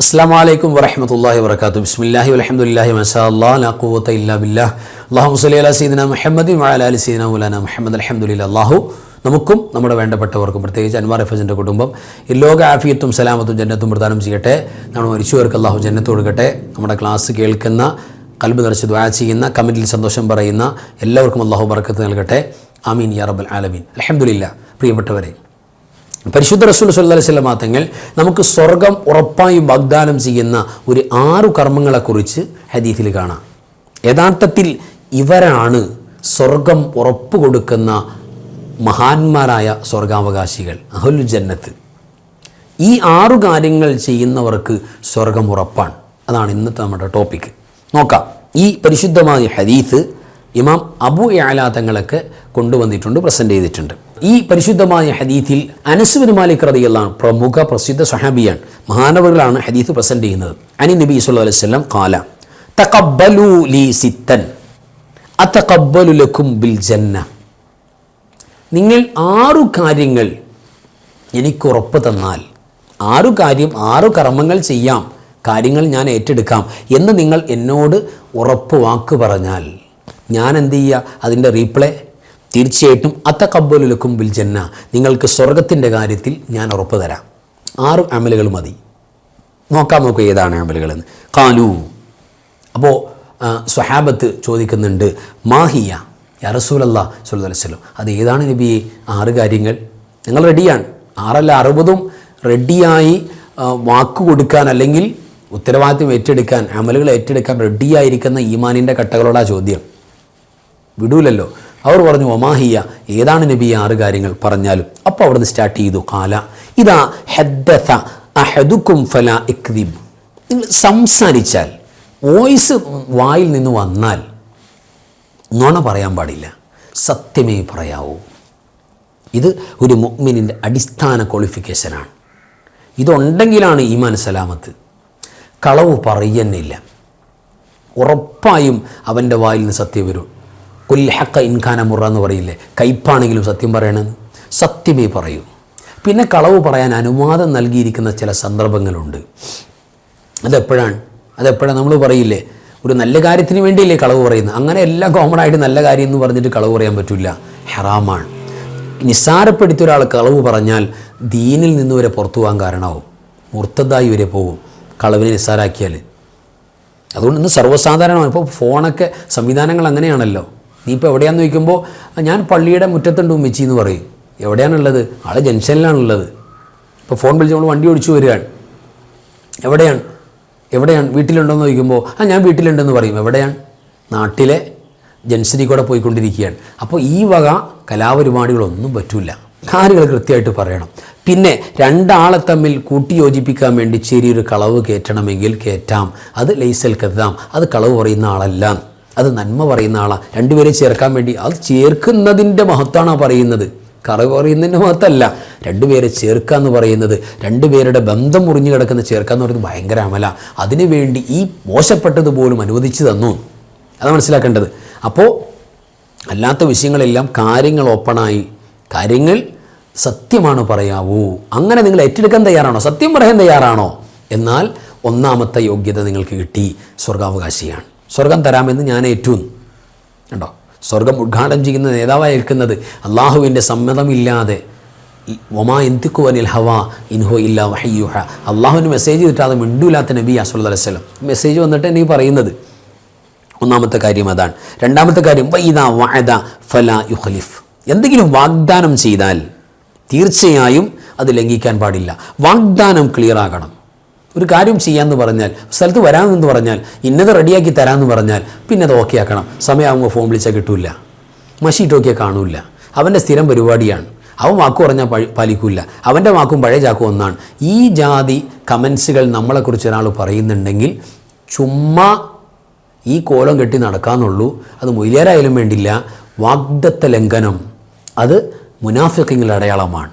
അസ്സാം വലൈക്കും വറഹമത്തല്ലാഹി വർക്കാത്തു ബിസ്മില്ലാഹി വലഹമുല്ലാഹി മസാ അല്ലാ ലാ ഇല്ലാ ബില്ലാഹ്. സീദന മുഹമ്മദി സീദന മുലാന മുഹമ്മദ്. അലഹമുല്ല അല്ലാഹു നമുക്കും നമ്മുടെ വേണ്ടപ്പെട്ടവർക്കും പ്രത്യേകിച്ച് അൻവാർ എഫസിന്റെ കുടുംബം ഈ ലോക ആഫിയത്തും സലാമത്തും ജന്നത്തും പ്രദാനം ചെയ്യട്ടെ. നമ്മൾ മരിച്ചവർക്ക് അള്ളാഹു ജന്നത്ത് കൊടുക്കട്ടെ. നമ്മുടെ ക്ലാസ് കേൾക്കുന്ന കൽബ് നിറച്ച് ദ്വാ ചെയ്യുന്ന കമന്റിൽ സന്തോഷം പറയുന്ന എല്ലാവർക്കും അള്ളാഹു ബർക്കത്ത് നൽകട്ടെ. ആമീൻ യാ റബ്ബൽ ആലമീൻ. അലഹമുല്ല പ്രിയപ്പെട്ടവരെ പരിശുദ്ധ റസൂൽ അലൈഹി വസല്ലം തങ്ങൾ നമുക്ക് സ്വർഗം ഉറപ്പായും വാഗ്ദാനം ചെയ്യുന്ന ഒരു ആറു കർമ്മങ്ങളെക്കുറിച്ച് ഹദീഫിൽ കാണാം. യഥാർത്ഥത്തിൽ ഇവരാണ് സ്വർഗം ഉറപ്പ് കൊടുക്കുന്ന മഹാന്മാരായ സ്വർഗാവകാശികൾ അഹുൽ ജന്നത്ത്. ഈ ആറു കാര്യങ്ങൾ ചെയ്യുന്നവർക്ക് സ്വർഗം ഉറപ്പാണ്. അതാണ് ഇന്നത്തെ നമ്മുടെ ടോപ്പിക്ക് നോക്കാം. ഈ പരിശുദ്ധമായ ഹദീസ് ഇമാം അബു യാല തങ്ങളൊക്കെ കൊണ്ടുവന്നിട്ടുണ്ട് പ്രസന്റ് ചെയ്തിട്ടുണ്ട്. ഈ പരിശുദ്ധമായ ഹദീത്തിൽ അനസുബിൻ മാലിക് റതിയല്ലാണ് പ്രമുഖ പ്രസിദ്ധ സഹാബിയാണ് മഹാനവകളാണ് ഹദീത്ത് പ്രസന്റ് ചെയ്യുന്നത്. അനി നബി സല്ലല്ലാഹു അലൈഹി വസല്ലം ഖാല തഖബ്ബലു ലീ സിത്തൻ അതഖബ്ബലു ലക്കും ബിൽ ജന്ന. നിങ്ങൾ ആറു കാര്യങ്ങൾ എനിക്ക് ഉറപ്പ് തന്നാൽ ആറു കാര്യം ആറു കർമ്മങ്ങൾ ചെയ്യാം കാര്യങ്ങൾ ഞാൻ ഏറ്റെടുക്കാം എന്ന് നിങ്ങൾ എന്നോട് ഉറപ്പ് വാക്ക് പറഞ്ഞാൽ ഞാൻ എന്ത് ചെയ്യുക അതിന്റെ റീപ്ലേ തീർച്ചയായിട്ടും അത്തക്കബ്ബലുലക്കും ബിൽ ജന്ന. നിങ്ങൾക്ക് സ്വർഗത്തിന്റെ കാര്യത്തിൽ ഞാൻ ഉറപ്പ് തരാം. ആറ് അമലുകൾ മതി. നോക്കാം നോക്കുക ഏതാണ് അമലുകളെന്ന്. കാലു അപ്പോൾ സ്വഹാബത്ത് ചോദിക്കുന്നുണ്ട് മാഹിയ യറസൂലല്ല റസൂലല്ലാ സുല്ലു അലൈവല്ലം അത് ഏതാണ് നബി ആറ് കാര്യങ്ങൾ. നിങ്ങൾ റെഡിയാണ് ആറല്ല അറുപതും റെഡിയായി വാക്ക് കൊടുക്കാൻ അല്ലെങ്കിൽ ഉത്തരവാദിത്വം ഏറ്റെടുക്കാൻ അമലുകൾ ഏറ്റെടുക്കാൻ റെഡിയായിരിക്കുന്ന ഈമാനിന്റെ കട്ടകളോടാ ചോദ്യം. വിടൂലല്ലോ. അവർ പറഞ്ഞു ഒമാഹിയ ഏതാണ് നബി ആറ് കാര്യങ്ങൾ പറഞ്ഞാലും? അപ്പോൾ അവിടുന്ന് സ്റ്റാർട്ട് ചെയ്തു കാല ഇതാ ഹെദ്ദ അഹദുക്കും ഫല ഇക്ദിബ് നിങ്ങൾ സംസാരിച്ചാൽ വോയിസ് വായിൽ നിന്ന് വന്നാൽ നുണ പറയാൻ പാടില്ല. സത്യമേ പറയാവൂ. ഇത് ഒരു മുഗ്മിനിന്റെ അടിസ്ഥാന ക്വാളിഫിക്കേഷനാണ് ഇതുണ്ടെങ്കിലാണ് ഈമാൻ സലാമത്ത്. കളവ് പറയുന്നില്ല. ഉറപ്പായും അവന്റെ വായിൽ നിന്ന് സത്യം വരും. കുൽഹക്ക ഇൻഖാന മുറ എന്ന് പറയില്ലേ? കയ്പാണെങ്കിലും സത്യം പറയണമെന്ന് സത്യമേ പറയൂ. പിന്നെ കളവ് പറയാൻ അനുവാദം നൽകിയിരിക്കുന്ന ചില സന്ദർഭങ്ങളുണ്ട്. അതെപ്പോഴാണ്? അതെപ്പോഴാണ്? നമ്മൾ പറയില്ലേ? ഒരു നല്ല കാര്യത്തിന് വേണ്ടിയില്ലേ കളവ് പറയുന്നത്. അങ്ങനെ എല്ലാം കോമൺ ആയിട്ട് നല്ല കാര്യം എന്ന് പറഞ്ഞിട്ട് കളവ് പറയാൻ പറ്റില്ല ഹെറാമാണ്. നിസ്സാരപ്പെടുത്തിയ ഒരാൾ കളവ് പറഞ്ഞാൽ ദീനിൽ നിന്ന് വരെ പുറത്തു പോകാൻ കാരണമാവും. മുർത്തതായി വരെ പോകും. കളവിനെ നിസ്സാരാക്കിയാൽ. അതുകൊണ്ട് ഇന്ന് സർവസാധാരണമാണ്. ഇപ്പോൾ ഫോണൊക്കെ സംവിധാനങ്ങൾ അങ്ങനെയാണല്ലോ. നീ ഇപ്പോൾ എവിടെയാണെന്ന് ചോദിക്കുമ്പോൾ ഞാൻ പള്ളിയുടെ മുറ്റത്തുണ്ട് ഉമ്മച്ചി എന്ന് പറയും. എവിടെയാണുള്ളത്? ആളെ ജംഗ്ഷനിലാണുള്ളത്. ഇപ്പോൾ ഫോൺ വിളിച്ച് നമ്മൾ വണ്ടി ഓടിച്ചു വരികയാണ്. എവിടെയാണ്? എവിടെയാണ്? വീട്ടിലുണ്ടോയെന്ന് ചോദിക്കുമ്പോൾ ആ ഞാൻ വീട്ടിലുണ്ടെന്ന് പറയും. എവിടെയാണ്? നാട്ടിലെ ജംഗ്ഷനിൽ കൂടെ പോയിക്കൊണ്ടിരിക്കുകയാണ്. അപ്പോൾ ഈ വക കലാപരിപാടികളൊന്നും പറ്റില്ല കാര്യങ്ങൾ കൃത്യമായിട്ട് പറയണം. പിന്നെ രണ്ടാളെ തമ്മിൽ കൂട്ടിയോജിപ്പിക്കാൻ വേണ്ടി ചെറിയൊരു കളവ് കയറ്റണമെങ്കിൽ കയറ്റാം. അത് ലൈസൽ കെത്താം അത് കളവ് പറയുന്ന ആളല്ല അത് നന്മ പറയുന്ന ആളാണ് രണ്ടുപേരെ ചേർക്കാൻ വേണ്ടി അത് ചേർക്കുന്നതിന്റെ മഹത്വമാണ് പറയുന്നത്. കളവ് പറയുന്നതിന്റെ മഹത്തല്ല. രണ്ടുപേരെ ചേർക്കുക എന്ന് പറയുന്നത് രണ്ടുപേരുടെ ബന്ധം മുറിഞ്ഞു കിടക്കുന്ന ചേർക്കുക എന്ന് പറയുന്നത് ഭയങ്കര അമല. അതിനുവേണ്ടി ഈ മോശപ്പെട്ടത് പോലും അനുവദിച്ചു തന്നു. അത് മനസ്സിലാക്കേണ്ടത്. അപ്പോൾ അല്ലാത്ത വിഷയങ്ങളെല്ലാം കാര്യങ്ങൾ ഓപ്പണായി കാര്യങ്ങൾ സത്യമാണ് പറയാവൂ. അങ്ങനെ നിങ്ങൾ ഏറ്റെടുക്കാൻ തയ്യാറാണോ? സത്യം പറയാൻ തയ്യാറാണോ? എന്നാൽ ഒന്നാമത്തെ യോഗ്യത നിങ്ങൾക്ക് കിട്ടി. സ്വർഗാവകാശിയാണ്. സ്വർഗം തരാമെന്ന് ഞാൻ ഏറ്റുന്നു ഉണ്ടോ സ്വർഗം ഉദ്ഘാടനം ചെയ്യുന്ന നേതാവായി ഏൽക്കുന്നത് അള്ളാഹുവിന്റെ സമ്മതമില്ലാതെ ഒമാ എന്തിക്കുവനിൽ ഹവ ഇൻഹോ ഇല്ല വഹയ്യുഹ അള്ളാഹുവിന് മെസ്സേജ് കിട്ടാതെ മിണ്ടൂലാത്ത നബി അസുൽ അലൈവലം മെസ്സേജ് വന്നിട്ട് എനിക്ക് പറയുന്നത് ഒന്നാമത്തെ കാര്യം അതാണ്. രണ്ടാമത്തെ കാര്യം വൈദ വഅദ ഫല യുഖലിഫ്. എന്തെങ്കിലും വാഗ്ദാനം ചെയ്താൽ തീർച്ചയായും അത് ലംഘിക്കാൻ പാടില്ല. വാഗ്ദാനം ക്ലിയർ ആകണം. ഒരു കാര്യം ചെയ്യാമെന്ന് പറഞ്ഞാൽ സ്ഥലത്ത് വരാമെന്ന് പറഞ്ഞാൽ ഇന്നത് റെഡിയാക്കി തരാമെന്ന് പറഞ്ഞാൽ പിന്നെ അത് ഓക്കെ ആക്കണം. സമയമാകുമ്പോൾ ഫോൺ വിളിച്ചാൽ കിട്ടൂല. മഷീറ്റ് നോക്കിയാൽ കാണൂല. അവന്റെ സ്ഥിരം പരിപാടിയാണ്. അവൻ വാക്ക് പറഞ്ഞാൽ പാലിക്കില്ല അവന്റെ വാക്കും പഴയ ചാക്കും ഒന്നാണ്. ഈ ജാതി കമൻസുകൾ നമ്മളെക്കുറിച്ച് ഒരാൾ പറയുന്നുണ്ടെങ്കിൽ ചുമ്മാ ഈ കോലം കെട്ടി നടക്കാന്നുള്ളൂ. അത് മൊയിലേരായാലും വേണ്ടില്ല. വാഗ്ദത്ത ലംഘനം. അത് മുനാഫിക്കിങ്ങളുടെ അടയാളമാണ്.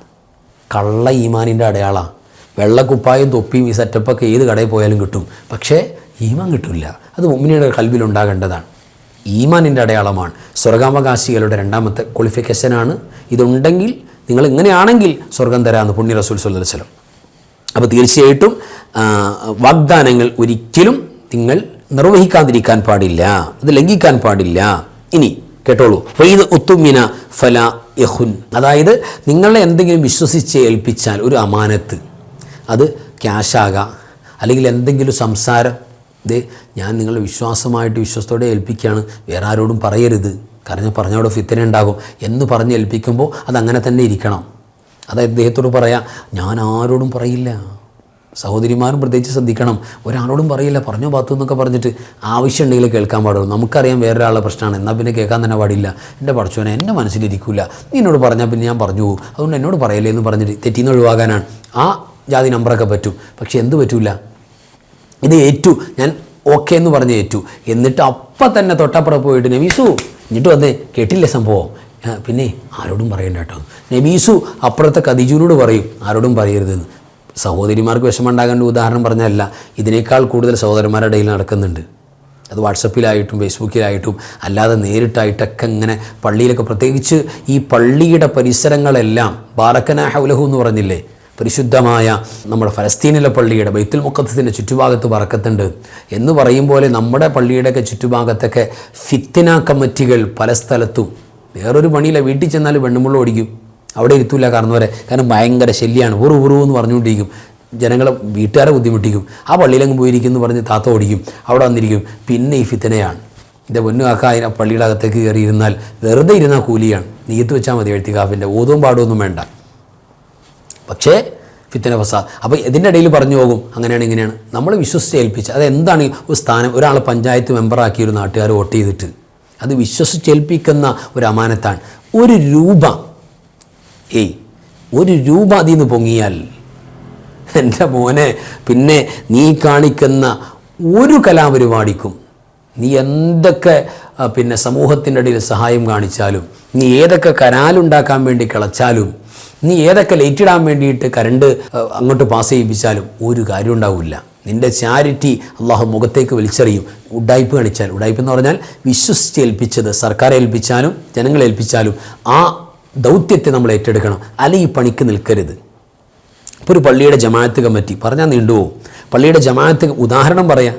കള്ള ഈമാനിന്റെ അടയാളമാണ് വെള്ളക്കുപ്പായും തൊപ്പിയും ഈ സെറ്റപ്പൊക്കെ ഏത് കടയിൽ പോയാലും കിട്ടും. പക്ഷേ ഈമാൻ കിട്ടില്ല അത് മുമ്മിനിയുടെ കൽവിലുണ്ടാകേണ്ടതാണ്. ഈമാനിന്റെ അടയാളമാണ്. സ്വർഗാവകാശികളുടെ രണ്ടാമത്തെ ക്വാളിഫിക്കേഷനാണ് ഇതുണ്ടെങ്കിൽ നിങ്ങൾ ഇങ്ങനെയാണെങ്കിൽ സ്വർഗം തരാമെന്ന് പുണ്യ റസൂൽ സുല്ലം അപ്പോൾ തീർച്ചയായിട്ടും വാഗ്ദാനങ്ങൾ ഒരിക്കലും നിങ്ങൾ നിർവഹിക്കാതിരിക്കാൻ പാടില്ല. അത് ലംഘിക്കാൻ പാടില്ല. ഇനി കേട്ടോളൂ. ഫൈദ് ഒത്തുമിന ഫല യഹുൻ. അതായത് നിങ്ങളെ എന്തെങ്കിലും വിശ്വസിച്ച് ഏൽപ്പിച്ചാൽ ഒരു അമാനത്ത്. അത് ക്യാഷാകാം അല്ലെങ്കിൽ എന്തെങ്കിലും സംസാരം. ദേ ഞാൻ നിങ്ങളെ വിശ്വാസമായിട്ട് വിശ്വാസത്തോടെ ഏൽപ്പിക്കുകയാണ്. വേറെ ആരോടും പറയരുത്. കാരണം പറഞ്ഞവിടെ ഫിത്തന ഉണ്ടാകും. എന്ന് പറഞ്ഞ് ഏൽപ്പിക്കുമ്പോൾ അതങ്ങനെ തന്നെ ഇരിക്കണം. അതായത് അദ്ദേഹത്തോട് പറയാം ഞാൻ ആരോടും പറയില്ല. സഹോദരിമാരും പ്രത്യേകിച്ച് ശ്രദ്ധിക്കണം. ഒരാളോടും പറയില്ല. പറഞ്ഞോ പാത്തു എന്നൊക്കെ പറഞ്ഞിട്ട് ആവശ്യമുണ്ടെങ്കിൽ കേൾക്കാൻ പാടുള്ളൂ. നമുക്കറിയാം വേറൊരാളുടെ പ്രശ്നമാണ്. എന്നാൽ പിന്നെ കേൾക്കാൻ തന്നെ പാടില്ല. എന്റെ പഠിച്ചോനെ എന്റെ മനസ്സിലിരിക്കില്ല നീ എന്നോട് പറഞ്ഞാൽ പിന്നെ ഞാൻ പറഞ്ഞു പോകും. അതുകൊണ്ട് എന്നോട് പറയല്ലേ എന്ന് പറഞ്ഞിട്ട് തെറ്റിന്ന് ഒഴിവാകാനാണ്. ആ ജാതി നമ്പറൊക്കെ പറ്റും. പക്ഷേ എന്ത് പറ്റൂല? ഇത് ഏറ്റു. ഞാൻ ഓക്കെ എന്ന് പറഞ്ഞ് ഏറ്റു. എന്നിട്ട് അപ്പം തന്നെ തൊട്ടപ്പുറം പോയിട്ട് നബീസു എന്നിട്ട് വന്നേ. കേട്ടില്ലേ സംഭവം? പിന്നെ ആരോടും പറയണ്ട കേട്ടോ. നബീസു അപ്പുറത്തെ കതിജൂനോട് പറയും ആരോടും പറയരുതെന്ന്. സഹോദരിമാർക്ക് വിഷമമുണ്ടാകേണ്ട ഉദാഹരണം പറഞ്ഞല്ല ഇതിനേക്കാൾ കൂടുതൽ സഹോദരന്മാരുടെ ഇടയിൽ നടക്കുന്നുണ്ട്. അത് വാട്സപ്പിലായിട്ടും ഫേസ്ബുക്കിലായിട്ടും അല്ലാതെ നേരിട്ടായിട്ടൊക്കെ ഇങ്ങനെ പള്ളിയിലൊക്കെ പ്രത്യേകിച്ച് ഈ പള്ളിയുടെ പരിസരങ്ങളെല്ലാം ബാറക്കന ഹൗലഹു എന്ന് പറഞ്ഞില്ലേ? പരിശുദ്ധമായ നമ്മുടെ ഫലസ്തീനിലെ പള്ളിയുടെ ബൈത്തുൽ മുക്കത്തിന്റെ ചുറ്റുഭാഗത്ത് പറക്കത്തുണ്ട് എന്ന് പറയും പോലെ നമ്മുടെ പള്ളിയുടെയൊക്കെ ചുറ്റുഭാഗത്തൊക്കെ ഫിത്തിന കമ്മിറ്റികൾ പല സ്ഥലത്തും. വേറൊരു പണിയില്ല വീട്ടിൽ ചെന്നാൽ വെണ്ണുമുള്ള ഓടിക്കും. അവിടെ ഇരുത്തൂല കാരണം വരെ. കാരണം ഭയങ്കര ശല്യമാണ് ഉറു ഉറു എന്ന് പറഞ്ഞുകൊണ്ടിരിക്കും. ജനങ്ങളെ വീട്ടുകാരെ ബുദ്ധിമുട്ടിക്കും. ആ പള്ളിയിലങ്ങ് പോയിരിക്കും എന്ന് പറഞ്ഞ് താത്ത ഓടിക്കും. അവിടെ വന്നിരിക്കും. പിന്നെ ഈ ഫിത്തനയാണ്. എന്റെ പൊന്നു കാക്ക അതിനെ പള്ളിയുടെ അകത്തേക്ക് കയറി ഇരുന്നാൽ വെറുതെ ഇരുന്നാൽ കൂലിയാണ്. നീയത്ത് വെച്ചാൽ മതി എഴുത്തിക്കാഫിന്റെ ഓതും പാടുമൊന്നും വേണ്ട. പക്ഷേ ഫിത്തന ഫസാദ് അപ്പോൾ ഇതിന്റെ ഇടയിൽ പറഞ്ഞു പോകും അങ്ങനെയാണ് ഇങ്ങനെയാണ്. നമ്മൾ വിശ്വസിച്ച് ഏൽപ്പിച്ച് അതെന്താണ് ഒരു സ്ഥാനം ഒരാൾ പഞ്ചായത്ത് മെമ്പറാക്കി ഒരു നാട്ടുകാർ വോട്ട് ചെയ്തിട്ട്? അത് വിശ്വസിച്ചേൽപ്പിക്കുന്ന ഒരു അമാനത്താണ്. ഒരു രൂപ ഏയ് ഒരു രൂപ അതിൽ നിന്ന് പൊങ്ങിയാൽ എന്റെ മോനെ പിന്നെ നീ കാണിക്കുന്ന ഒരു കലാപരിപാടിക്കും നീ എന്തൊക്കെ പിന്നെ സമൂഹത്തിന്റെ ഇടയിൽ സഹായം കാണിച്ചാലും നീ ഏതൊക്കെ കനാലുണ്ടാക്കാൻ വേണ്ടി കിളച്ചാലും നീ ഏതൊക്കെ ലൈറ്റ് ഇടാൻ വേണ്ടിയിട്ട് കരണ്ട് അങ്ങോട്ട് പാസ് ചെയ്യിപ്പിച്ചാലും ഒരു കാര്യം ഉണ്ടാവില്ല. നിന്റെ ചാരിറ്റി അള്ളാഹു മുഖത്തേക്ക് വിളിച്ചറിയും. ഉഡായ്പ് കാണിച്ചാൽ. ഉഡായ്പ് എന്ന് പറഞ്ഞാൽ വിശ്വസിച്ച് ഏൽപ്പിച്ചത് സർക്കാർ ഏൽപ്പിച്ചാലും ജനങ്ങളെ ഏൽപ്പിച്ചാലും ആ ദൗത്യത്തെ നമ്മൾ ഏറ്റെടുക്കണം. അല്ല ഈ പണിക്ക് നിൽക്കരുത്. ഇപ്പോൾ ഒരു പള്ളിയുടെ ജമാഅത്ത് കമ്മിറ്റി പറഞ്ഞാൽ നീണ്ടുപോകും. പള്ളിയുടെ ജമാഅത്ത് ഉദാഹരണം പറയാം.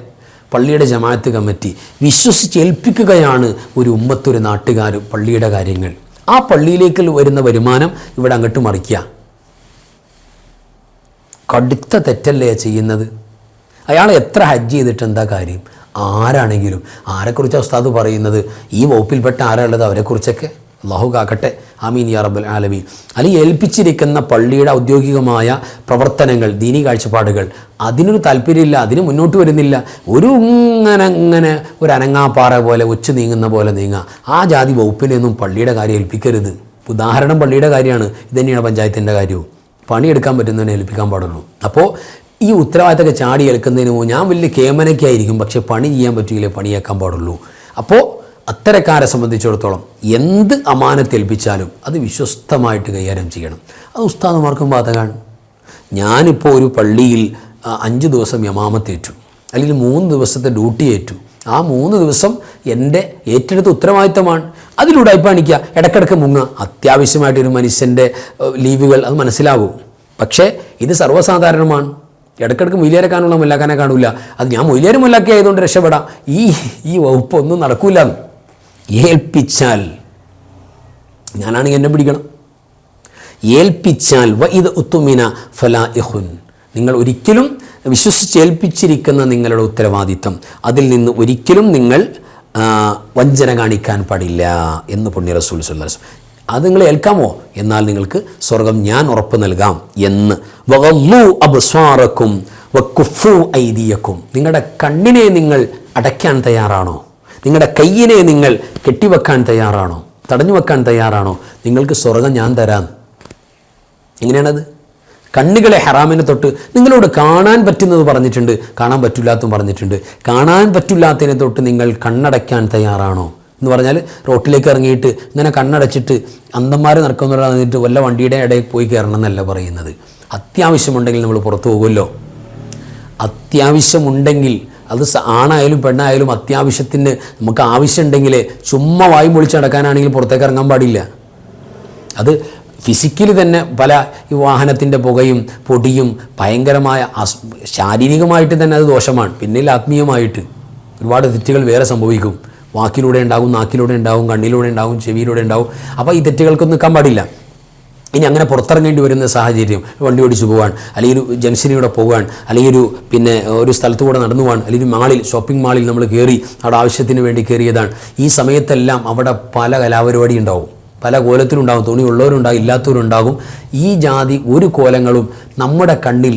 പള്ളിയുടെ ജമാഅത്ത് കമ്മിറ്റി വിശ്വസിച്ച് ഏൽപ്പിക്കുകയാണ് ഒരു ഉമ്മത്തൊരു നാട്ടുകാർ പള്ളിയുടെ കാര്യങ്ങൾ. ആ പള്ളിയിലേക്ക് വരുന്ന വരുമാനം ഇവിടെ അങ്ങോട്ട് മറിക്കുക. കടുത്ത തെറ്റല്ലേ ചെയ്യുന്നത്? അയാൾ എത്ര ഹജ്ജ് ചെയ്തിട്ട് എന്താ കാര്യം? ആരാണെങ്കിലും. ആരെക്കുറിച്ച് ഉസ്താദ് പറയുന്നത്? ഈ വകുപ്പിൽപ്പെട്ട ആരാളുള്ളത് അവരെക്കുറിച്ചൊക്കെ. അള്ളാഹു കാക്കട്ടെ ആമീൻ യാ റബ്ബൽ ആലമീൻ. അല്ലെങ്കിൽ ഏൽപ്പിച്ചിരിക്കുന്ന പള്ളിയുടെ ഔദ്യോഗികമായ പ്രവർത്തനങ്ങൾ ദീനി കാഴ്ചപ്പാടുകൾ അതിനൊരു താല്പര്യമില്ല അതിന് മുന്നോട്ട് വരുന്നില്ല. ഒരു ഇങ്ങനെ ഇങ്ങനെ ഒരു അനങ്ങാപ്പാറ പോലെ ഒച്ചു നീങ്ങുന്ന പോലെ നീങ്ങുക ആ ജാതി വകുപ്പിനെയൊന്നും പള്ളിയുടെ കാര്യം ഏൽപ്പിക്കരുത്. ഉദാഹരണം പള്ളിയുടെ കാര്യമാണ്. ഇതുതന്നെയാണ് പഞ്ചായത്തിന്റെ കാര്യവും. പണിയെടുക്കാൻ പറ്റുന്നതിനെ ഏൽപ്പിക്കാൻ പാടുള്ളൂ. അപ്പോൾ ഈ ഉത്തരവാദിത്തമൊക്കെ ചാടി ഏൽക്കുന്നതിന് ഞാൻ വലിയ കേമനയ്ക്കായിരിക്കും. പക്ഷേ പണി ചെയ്യാൻ പറ്റുകയില്ലേ പണിയേക്കാൻ പാടുള്ളൂ. അപ്പോൾ അത്തരക്കാരെ സംബന്ധിച്ചിടത്തോളം എന്ത് അമാനത്തേൽപ്പിച്ചാലും അത് വിശ്വസ്തമായിട്ട് കൈകാര്യം ചെയ്യണം. അത് ഉസ്താദുമാർക്കും ബാധകമാണ്. ഞാനിപ്പോൾ ഒരു പള്ളിയിൽ അഞ്ച് ദിവസം യമാമത്തേറ്റു. അല്ലെങ്കിൽ മൂന്ന് ദിവസത്തെ ഡ്യൂട്ടി ഏറ്റു. ആ മൂന്ന് ദിവസം എന്റെ ഏറ്റെടുത്ത ഉത്തരവാദിത്തമാണ്. അതിലൂടെ അയപ്പാണിക്കുക ഇടക്കിടക്ക് മുങ്ങ അത്യാവശ്യമായിട്ട് ഒരു മനുഷ്യന്റെ ലീവുകൾ അത് മനസ്സിലാവും. പക്ഷേ ഇത് സർവസാധാരണമാണ്. ഇടക്കിടക്ക് മൊയിലേരക്കാനുള്ള മുല്ലാക്കാനെ കാണില്ല അത് ഞാൻ മൊയിലേര് മുല്ലാക്കി ആയതുകൊണ്ട് രക്ഷപ്പെടാം. ഈ ഈ വകുപ്പൊന്നും ഒന്നും നടക്കൂല ഏൽപ്പിച്ചാൽ ഞാനാണെങ്കിൽ എന്നെ പിടിക്കണം. ഏൽപ്പിച്ചാൽ വ ഇത് ഉത്തുമിന ഫലാ ഇഹുൻ നിങ്ങൾ ഒരിക്കലും വിശ്വസിച്ചേൽപ്പിച്ചിരിക്കുന്ന നിങ്ങളുടെ ഉത്തരവാദിത്തം അതിൽ നിന്ന് ഒരിക്കലും നിങ്ങൾ വഞ്ചന കാണിക്കാൻ പാടില്ല എന്ന് പുണ്യ റസൂൽ സുല്ലാസ് അത് നിങ്ങൾ ഏൽക്കാമോ? എന്നാൽ നിങ്ങൾക്ക് സ്വർഗം ഞാൻ ഉറപ്പ് നൽകാം എന്ന്. വകല്ലു അബ്സ്വാറക്കും വക്കുഫു ഐദിയക്കും. നിങ്ങളുടെ കണ്ണിനെ നിങ്ങൾ അടയ്ക്കാൻ തയ്യാറാണോ? നിങ്ങളുടെ കയ്യിനെ നിങ്ങൾ കെട്ടിവെക്കാൻ തയ്യാറാണോ? തടഞ്ഞു വെക്കാൻ തയ്യാറാണോ? നിങ്ങൾക്ക് സ്വർഗം ഞാൻ തരാം. എങ്ങനെയാണത്? കണ്ണുകളെ ഹറാമിനെ തൊട്ട് നിങ്ങളോട് കാണാൻ പറ്റുന്നത് പറഞ്ഞിട്ടുണ്ട് കാണാൻ പറ്റില്ലാത്തതും പറഞ്ഞിട്ടുണ്ട്. കാണാൻ പറ്റില്ലാത്തതിനെ തൊട്ട് നിങ്ങൾ കണ്ണടയ്ക്കാൻ തയ്യാറാണോ? എന്ന് പറഞ്ഞാൽ റോട്ടിലേക്ക് ഇറങ്ങിയിട്ട് ഇങ്ങനെ കണ്ണടച്ചിട്ട് അന്തന്മാർ നടക്കുന്നവരാന്നിട്ട് വല്ല വണ്ടിയുടെ ഇടയിൽ പോയി കയറണം എന്നല്ല പറയുന്നത്. അത്യാവശ്യമുണ്ടെങ്കിൽ നമ്മൾ പുറത്തു പോകുമല്ലോ. അത്യാവശ്യമുണ്ടെങ്കിൽ അത് ആണായാലും പെണ്ണായാലും അത്യാവശ്യത്തിന് നമുക്ക് ആവശ്യമുണ്ടെങ്കിൽ ചുമ്മാ വായും പൊളിച്ച് നടക്കാനാണെങ്കിൽ പുറത്തേക്ക് ഇറങ്ങാൻ പാടില്ല. അത് ഫിസിക്കലി തന്നെ പല ഈ വാഹനത്തിന്റെ പുകയും പൊടിയും ഭയങ്കരമായ ശാരീരികമായിട്ട് തന്നെ അത് ദോഷമാണ്. പിന്നിൽ ആത്മീയമായിട്ട് ഒരുപാട് തെറ്റുകൾ വേറെ സംഭവിക്കും. വാക്കിലൂടെ ഉണ്ടാകും നാക്കിലൂടെ ഉണ്ടാകും കണ്ണിലൂടെ ഉണ്ടാകും ചെവിയിലൂടെ ഉണ്ടാകും. അപ്പോൾ ഈ തെറ്റുകൾക്കൊന്നും നിൽക്കാൻ പാടില്ല. ഇനി അങ്ങനെ പുറത്തിറങ്ങേണ്ടി വരുന്ന സാഹചര്യം വണ്ടി ഓടിച്ചു പോകാൻ അല്ലെങ്കിൽ ഒരു ജംഗ്ഷനിലൂടെ പോകാൻ അല്ലെങ്കിൽ ഒരു പിന്നെ ഒരു സ്ഥലത്തു കൂടെ നടന്നു പോകാൻ അല്ലെങ്കിൽ ഒരു മാളിൽ ഷോപ്പിംഗ് മാളിൽ നമ്മൾ കയറി അവിടെ ആവശ്യത്തിന് വേണ്ടി കയറിയതാണ്. ഈ സമയത്തെല്ലാം അവിടെ പല കലാപരിപാടി ഉണ്ടാവും. പല കോലത്തിലുണ്ടാകും തുണി ഉള്ളവരുണ്ടാകും ഇല്ലാത്തവരുണ്ടാകും ഈ ജാതി ഒരു കോലങ്ങളും നമ്മുടെ കണ്ണിൽ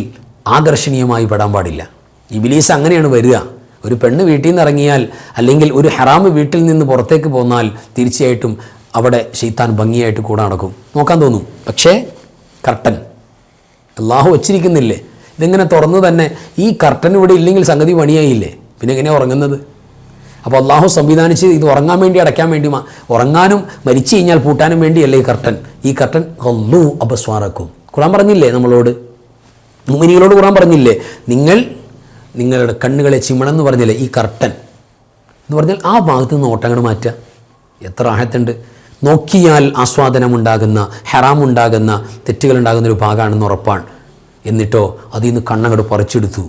ആകർഷണീയമായി പെടാൻ പാടില്ല. ഇബിലീസ് അങ്ങനെയാണ് വരിക. ഒരു പെണ്ണ് വീട്ടിൽ നിന്ന് ഇറങ്ങിയാൽ അല്ലെങ്കിൽ ഒരു ഹറാമ് വീട്ടിൽ നിന്ന് പുറത്തേക്ക് പോന്നാൽ തീർച്ചയായിട്ടും അവിടെ ഷെയ്ത്താൻ ഭംഗിയായിട്ട് കൂടെ നടക്കും. നോക്കാൻ തോന്നും. പക്ഷേ കർട്ടൻ. അള്ളാഹു വച്ചിരിക്കുന്നില്ലേ? ഇതിങ്ങനെ തുറന്ന് തന്നെ ഈ കർട്ടൻ ഇവിടെ ഇല്ലെങ്കിൽ സംഗതി പണിയായില്ലേ? പിന്നെ എങ്ങനെയാണ് ഉറങ്ങുന്നത്? അപ്പോൾ അള്ളാഹു സംവിധാനിച്ച് ഇത് ഉറങ്ങാൻ വേണ്ടി അടയ്ക്കാൻ വേണ്ടി ഉറങ്ങാനും മരിച്ചു കഴിഞ്ഞാൽ പൂട്ടാനും വേണ്ടിയല്ലേ ഈ കർട്ടൻ? ഈ കർട്ടൻ ഒന്നു അപസ്വാറക്കും ഖുറാൻ പറഞ്ഞില്ലേ നമ്മളോട്? മുമിനികളോട് ഖുറാൻ പറഞ്ഞില്ലേ? നിങ്ങൾ നിങ്ങളുടെ കണ്ണുകളെ ചിമണമെന്ന് പറഞ്ഞില്ലേ ഈ കർട്ടൻ? എന്ന് പറഞ്ഞാൽ ആ ഭാഗത്ത് നിന്ന് ഓട്ടങ്ങൾ മാറ്റുക. എത്ര ആഹത്തുണ്ട് നോക്കിയാൽ ആസ്വാദനമുണ്ടാകുന്ന ഹെറാമുണ്ടാകുന്ന തെറ്റുകളുണ്ടാകുന്ന ഒരു ഭാഗമാണെന്ന് ഉറപ്പാണ്. എന്നിട്ടോ അതിൽ നിന്ന് കണ്ണങ്ങോട് പറിച്ചെടുത്തു.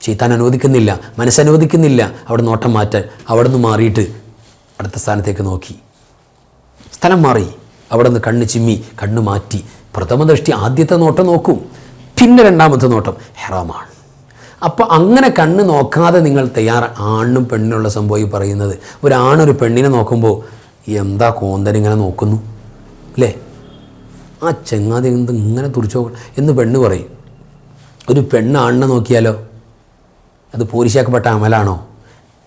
ചെയ്താൻ അനുവദിക്കുന്നില്ല മനസ്സനുവദിക്കുന്നില്ല അവിടെ നോട്ടം മാറ്റാൻ. അവിടെ നിന്ന് മാറിയിട്ട് അടുത്ത സ്ഥാനത്തേക്ക് നോക്കി. സ്ഥലം മാറി. അവിടെ നിന്ന് കണ്ണ് ചിമ്മി കണ്ണ് മാറ്റി. പ്രഥമ ദൃഷ്ടി ആദ്യത്തെ നോട്ടം നോക്കും. പിന്നെ രണ്ടാമത്തെ നോട്ടം ഹെറാമാണ്. അപ്പോൾ അങ്ങനെ കണ്ണ് നോക്കാതെ നിങ്ങൾ തയ്യാറ ആണും പെണ്ണിനുള്ള സംഭവം പറയുന്നത്. ഒരാണൊരു പെണ്ണിനെ നോക്കുമ്പോൾ എന്താ കോന്തൻ ഇങ്ങനെ നോക്കുന്നു? അല്ലേ ആ ചെങ്ങാതി എന്ത് ഇങ്ങനെ തുറിച്ചോ എന്ന് പെണ്ണ് പറയും. ഒരു പെണ്ണ് ആണിനെ നോക്കിയാലോ? അത് പോലീശാക്കപ്പെട്ട അമലാണോ?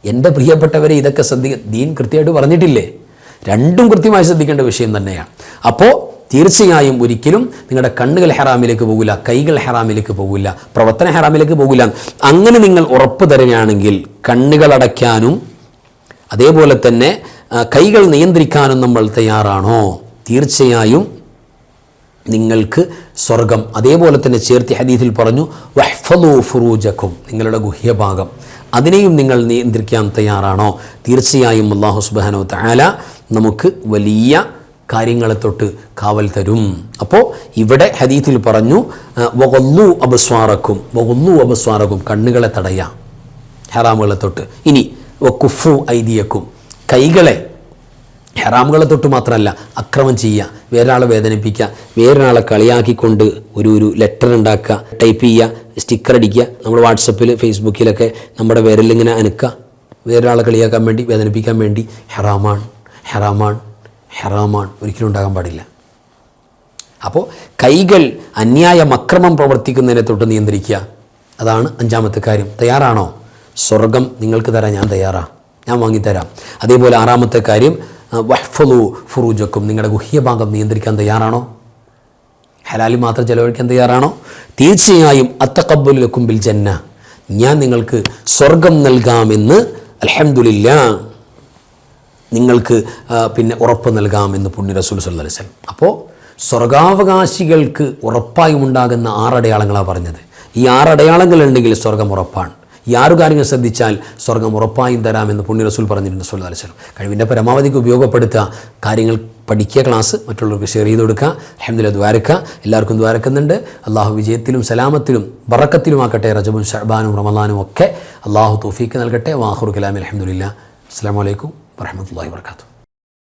എന്റെ പ്രിയപ്പെട്ടവരെ ഇതൊക്കെ ശ്രദ്ധിക്ക ദീൻ കൃത്യമായിട്ട് പറഞ്ഞിട്ടില്ലേ? രണ്ടും കൃത്യമായി ശ്രദ്ധിക്കേണ്ട വിഷയം തന്നെയാണ്. അപ്പോൾ തീർച്ചയായും ഒരിക്കലും നിങ്ങളുടെ കണ്ണുകൾ ഹെറാമിലേക്ക് പോകില്ല കൈകൾ ഹെറാമിലേക്ക് പോകില്ല പ്രവർത്തന ഹെറാമിലേക്ക് പോകില്ല. അങ്ങനെ നിങ്ങൾ ഉറപ്പ് തരുകയാണെങ്കിൽ കണ്ണുകൾ അടയ്ക്കാനും അതേപോലെ തന്നെ കൈകൾ നിയന്ത്രിക്കാനും നമ്മൾ തയ്യാറാണോ? തീർച്ചയായും നിങ്ങൾക്ക് സ്വർഗം. അതേപോലെ തന്നെ ചേർത്തി ഹദീഥിൽ പറഞ്ഞു വഹ്ഫലു ഫുറൂജക്കും നിങ്ങളുടെ ഗുഹ്യഭാഗം. അതിനെയും നിങ്ങൾ നിയന്ത്രിക്കാൻ തയ്യാറാണോ? തീർച്ചയായും അള്ളാഹു സുബാനോ താല നമുക്ക് വലിയ കാര്യങ്ങളെ തൊട്ട് കാവൽ തരും. അപ്പോൾ ഇവിടെ ഹദീഥിൽ പറഞ്ഞു വകൊല്ലു അബസ്വാറക്കും വകൊല്ലു അബസ്വാറക്കും കണ്ണുകളെ തടയാം. ഹറാമുകളെ തൊട്ട്. ഇനി വക്കുഫു ഐദിയക്കും കൈകളെ ഹറാമുകളെ തൊട്ട് മാത്രമല്ല അക്രമം ചെയ്യുക വേറൊരാളെ വേദനിപ്പിക്കുക വേറൊരാളെ കളിയാക്കിക്കൊണ്ട് ഒരു ഒരു ലെറ്റർ ഉണ്ടാക്കുക ടൈപ്പ് ചെയ്യുക സ്റ്റിക്കർ അടിക്കുക നമ്മൾ വാട്സപ്പിൽ ഫേസ്ബുക്കിലൊക്കെ നമ്മുടെ വിരലിങ്ങനെ അനക്കുക വേറൊരാളെ കളിയാക്കാൻ വേണ്ടി വേദനിപ്പിക്കാൻ വേണ്ടി ഹെറാമാണ് ഹെറാമാണ് ഹെറാമാണ്. ഒരിക്കലും ഉണ്ടാകാൻ പാടില്ല. അപ്പോൾ കൈകൾ അന്യായം അക്രമം പ്രവർത്തിക്കുന്നതിനെ തൊട്ട് നിയന്ത്രിക്കുക. അതാണ് അഞ്ചാമത്തെ കാര്യം. തയ്യാറാണോ? സ്വർഗം നിങ്ങൾക്ക് തരാൻ ഞാൻ തയ്യാറാ. ഞാൻ വാങ്ങിത്തരാം. അതേപോലെ ആറാമത്തെ കാര്യം വഹ്ഫലു ഫുറൂജക്കും നിങ്ങളുടെ ഗുഹ്യഭാഗം നിയന്ത്രിക്കാൻ തയ്യാറാണോ? ഹലാലി മാത്രം ചെലവഴിക്കാൻ തയ്യാറാണോ? തീർച്ചയായും അത്തക്കബുലക്കും ബിൽ ജന്ന. ഞാൻ നിങ്ങൾക്ക് സ്വർഗം നൽകാമെന്ന് അൽഹംദുലില്ലാ നിങ്ങൾക്ക് പിന്നെ ഉറപ്പ് നൽകാമെന്ന് പുണ്യ റസൂൽ വസല്ലം. അപ്പോൾ സ്വർഗാവകാശികൾക്ക് ഉറപ്പായും ഉണ്ടാകുന്ന ആറടയാളങ്ങളാണ് പറഞ്ഞത്. ഈ ആറടയാളങ്ങളുണ്ടെങ്കിൽ സ്വർഗം ഉറപ്പാണ്. ഈ ആറു കാര്യങ്ങൾ ശ്രദ്ധിച്ചാൽ സ്വർഗം ഉറപ്പായും തരാമെന്ന് പുണ്യ റസൂൽ പറഞ്ഞിട്ടുണ്ട് സല്ലല്ലാഹു അലിസ്ലം കഴിവിന്റെ പരമാവധിക്ക് ഉപയോഗപ്പെടുത്തുക കാര്യങ്ങൾ പഠിക്കുക ക്ലാസ് മറ്റുള്ളവർക്ക് ഷെയർ ചെയ്ത് കൊടുക്കുക അഹമ്മദില്ല ദ്വാരക്ക എല്ലാവർക്കും ദ്വാരക്കുന്നുണ്ട് അള്ളാഹു വിജയത്തിലും സലാമത്തിലും ബറക്കത്തിലുമാക്കട്ടെ റജബും ഷഹബാനും റമദാനും ഒക്കെ അള്ളാഹു തോഫീക്ക് നൽകട്ടെ. വാഹുർ കലാമി അലഹമുല്ല അസ്സാം വലൈക്കും വരഹമുല്ലാ വാത്തു